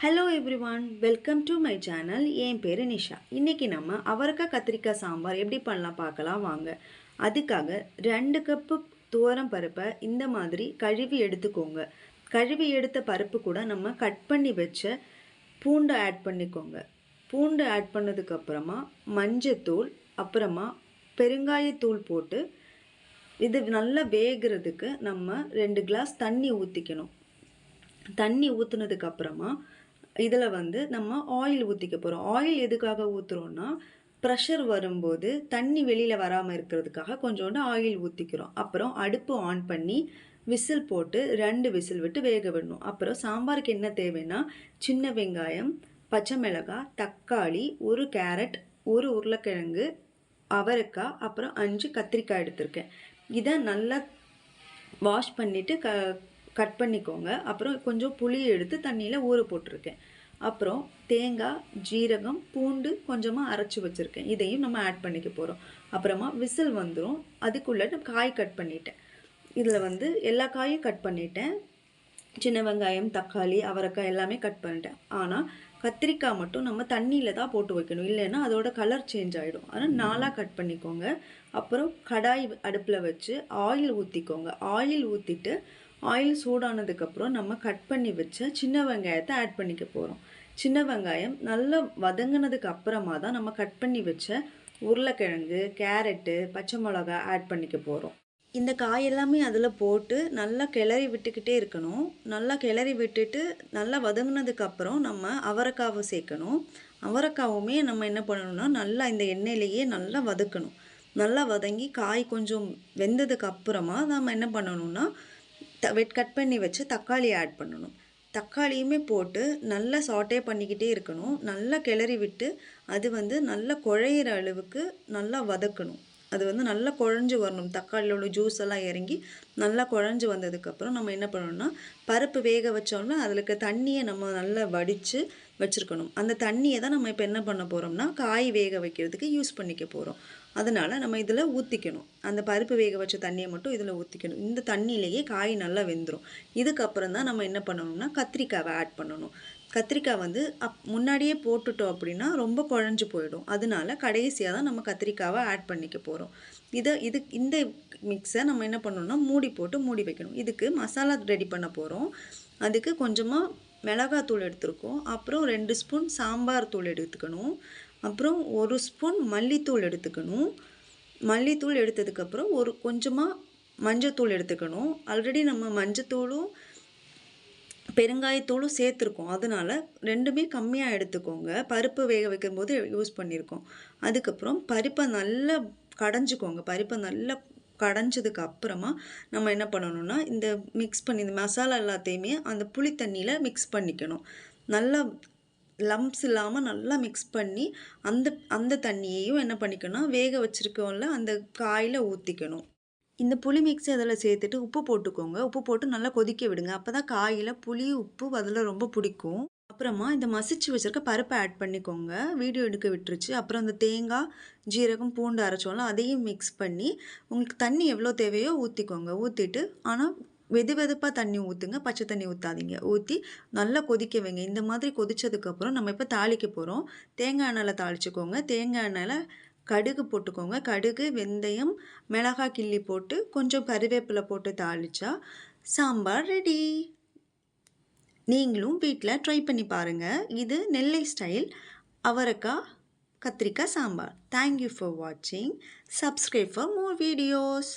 Hello everyone welcome to my channel என் பேர் நிஷா. இன்றைக்கி நம்ம அவரைக்காய் கத்திரிக்காய் சாம்பார் எப்படி பண்ணலாம் பார்க்கலாம் வாங்க. அதுக்காக ரெண்டு கப்பு துவரம் பருப்பை இந்த மாதிரி கழுவி எடுத்துக்கோங்க. கழுவி எடுத்த பருப்பு கூட நம்ம கட் பண்ணி வச்ச பூண்டை ஆட் பண்ணிக்கோங்க. பூண்டு ஆட் பண்ணதுக்கப்புறமா மஞ்சத்தூள் அப்புறமா பெருங்காயத்தூள் போட்டு இது நல்லா வேகிறதுக்கு நம்ம ரெண்டு கிளாஸ் தண்ணி ஊற்றிக்கணும் தண்ணி ஊற்றுனதுக்கப்புறமா இதில் வந்து நம்ம ஆயில் ஊற்றிக்க போகிறோம் ஆயில் எதுக்காக ஊற்றுறோன்னா ப்ரெஷர் வரும்போது தண்ணி வெளியில் வராமல் இருக்கிறதுக்காக கொஞ்சோண்டு ஆயில் ஊற்றிக்கிறோம் அப்புறம் அடுப்பு ஆன் பண்ணி விசில் போட்டு ரெண்டு விசில் விட்டு வேக விடணும். அப்புறம் சாம்பாருக்கு என்ன தேவைன்னா சின்ன வெங்காயம் பச்சை மிளகாய் தக்காளி ஒரு கேரட் ஒரு உருளைக்கிழங்கு அவரைக்காய் அப்புறம் அஞ்சு கத்திரிக்காய் எடுத்திருக்கேன். இதை நல்லா வாஷ் பண்ணிவிட்டு க கட் பண்ணிக்கோங்க. அப்புறம் கொஞ்சம் புளி எடுத்து தண்ணியில் ஊற போட்டிருக்கேன். அப்புறம் தேங்காய் ஜீரகம் பூண்டு கொஞ்சமாக அரைச்சி வச்சுருக்கேன். இதையும் நம்ம ஆட் பண்ணிக்க போகிறோம் அப்புறமா விசில் வந்துடும் அதுக்குள்ளே நான் காய் கட் பண்ணிட்டேன். இதில் வந்து எல்லா காயும் கட் பண்ணிட்டேன். சின்ன வெங்காயம் தக்காளி அவரைக்காய் எல்லாமே கட் பண்ணிட்டேன். ஆனால் கத்திரிக்காய் மட்டும் நம்ம தண்ணியில் தான் போட்டு வைக்கணும். இல்லைன்னா அதோட கலர் சேஞ்ச் ஆகிடும் ஆனால் நாலாக கட் பண்ணிக்கோங்க. அப்புறம் கடாய் அடுப்பில் வச்சு ஆயில் ஊற்றிக்கோங்க ஆயில் ஊற்றிட்டு ஆயில் சூடானதுக்கப்புறம் நம்ம கட் பண்ணி வச்ச சின்ன வெங்காயத்தை ஆட் பண்ணிக்க போகிறோம் சின்ன வெங்காயம் நல்லா வதங்கினதுக்கு அப்புறமா தான் நம்ம கட் பண்ணி வச்ச உருளைக்கிழங்கு கேரட்டு பச்சை மிளகா ஆட் பண்ணிக்க போகிறோம் இந்த காய் எல்லாமே அதில் போட்டு நல்லா கிளறி விட்டுக்கிட்டே இருக்கணும். நல்லா கிளறி விட்டுட்டு நல்லா வதங்கினதுக்கப்புறம் நம்ம அவரைக்காவை சேர்க்கணும். அவரைக்காவுமே நம்ம என்ன பண்ணணும்னா நல்லா இந்த எண்ணெயிலேயே நல்லா வதக்கணும். நல்லா வதங்கி காய் கொஞ்சம் வெந்ததுக்கு அப்புறமா நம்ம என்ன பண்ணணும்னா த வெட் கட் பண்ணி வச்சு தக்காளி ஆட் பண்ணணும். தக்காளியுமே போட்டு நல்லா சாட்டே பண்ணிக்கிட்டே இருக்கணும். நல்லா கிளறி விட்டு அது வந்து நல்லா குழையிற அளவுக்கு நல்லா வதக்கணும். அது வந்து நல்லா குழஞ்சி வரணும். தக்காளியோட ஜூஸ் எல்லாம் இறங்கி நல்லா குழஞ்சி வந்ததுக்கப்புறம் நம்ம என்ன பண்ணணும்னா பருப்பு வேக வச்சோம்னா அதில் இருக்க தண்ணியை நம்ம நல்லா வடித்து வச்சுருக்கணும். அந்த தண்ணியை தான் நம்ம இப்போ என்ன பண்ண போகிறோம்னா காய் வேக வைக்கிறதுக்கு யூஸ் பண்ணிக்க போகிறோம் அதனால் நம்ம இதில் ஊற்றிக்கணும் அந்த பருப்பு வேக வச்ச தண்ணியை மட்டும் இதில் ஊற்றிக்கணும் இந்த தண்ணியிலேயே காய் நல்லா வெந்துடும் இதுக்கப்புறம் தான் நம்ம என்ன பண்ணணும்னா கத்திரிக்காவை ஆட் பண்ணணும். கத்திரிக்காய் வந்து அப் முன்னாடியே போட்டுட்டோம் அப்படின்னா ரொம்ப குழஞ்சி போயிடும். அதனால கடைசியாக தான் நம்ம கத்திரிக்காவை ஆட் பண்ணிக்க போகிறோம் இதை இது இந்த மிக்ஸை நம்ம என்ன பண்ணணும்னா மூடி போட்டு மூடி வைக்கணும். இதுக்கு மசாலா ரெடி பண்ண போகிறோம் அதுக்கு கொஞ்சமாக மிளகாத்தூள் எடுத்துருக்கோம். அப்புறம் ரெண்டு ஸ்பூன் சாம்பார் தூள் எடுத்துக்கணும். அப்புறம் ஒரு ஸ்பூன் மல்லித்தூள் எடுத்துக்கணும். மல்லித்தூள் எடுத்ததுக்கப்புறம் ஒரு கொஞ்சமாக மஞ்சத்தூள் எடுத்துக்கணும். ஆல்ரெடி நம்ம மஞ்சத்தூளும் பெருங்காயத்தூளும் சேர்த்துருக்கோம். அதனால் ரெண்டுமே கம்மியாக எடுத்துக்கோங்க. பருப்பு வேக வைக்கும் போது யூஸ் பண்ணியிருக்கோம் அதுக்கப்புறம் பருப்பை நல்லா கடைஞ்சிக்கோங்க. பருப்பை நல்லா கடைஞ்சதுக்கு அப்புறமா நம்ம என்ன பண்ணணும்னா இந்த மிக்ஸ் பண்ணி இந்த மசாலா எல்லாத்தையுமே அந்த புளி தண்ணியில் மிக்ஸ் பண்ணிக்கணும். நல்லா லம்ப்ஸ் இல்லாமல் நல்லா மிக்ஸ் பண்ணி அந்த அந்த தண்ணியையும் என்ன பண்ணிக்கணும்? வேக வச்சுருக்கோம்ல அந்த காயில் ஊற்றிக்கணும் இந்த புளி மிக்ஸி அதில் சேர்த்துட்டு உப்பு போட்டுக்கோங்க. உப்பு போட்டு நல்லா கொதிக்க விடுங்க. அப்போ தான் காயில் புளி உப்பு அதில் ரொம்ப பிடிக்கும். அப்புறமா இந்த மசிச்சு வச்சுருக்க பருப்பை ஆட் பண்ணிக்கோங்க. வீடியோ எடுக்க விட்டுருச்சு. அப்புறம் அந்த தேங்காய் ஜீரகம் பூண்டு அரைச்சோம்ல அதையும் மிக்ஸ் பண்ணி உங்களுக்கு தண்ணி எவ்வளோ தேவையோ ஊற்றிக்கோங்க ஊற்றிட்டு ஆனால் வெது வெதுப்பாக தண்ணி ஊற்றுங்க பச்சை தண்ணி ஊற்றாதீங்க ஊற்றி நல்லா கொதிக்க வைங்க. இந்த மாதிரி கொதித்ததுக்கப்புறம் நம்ம இப்போ தாளிக்க போகிறோம் தேங்காய் எண்ணெயில் தாளிச்சுக்கோங்க. தேங்காய் எண்ணெயில் கடுகு போட்டுக்கோங்க. கடுகு வெந்தயம் மிளகாய் கிள்ளி போட்டு கொஞ்சம் கருவேப்பிலை போட்டு தாளித்தா சாம்பார் ரெடி நீங்களும் வீட்டில் ட்ரை பண்ணி பாருங்கள் இது நெல்லை ஸ்டைல் அவரைக்காய் கத்திரிக்காய் சாம்பார். தேங்க்யூ ஃபார் வாட்சிங் சப்ஸ்கிரைப் ஃபார் மோர் வீடியோஸ்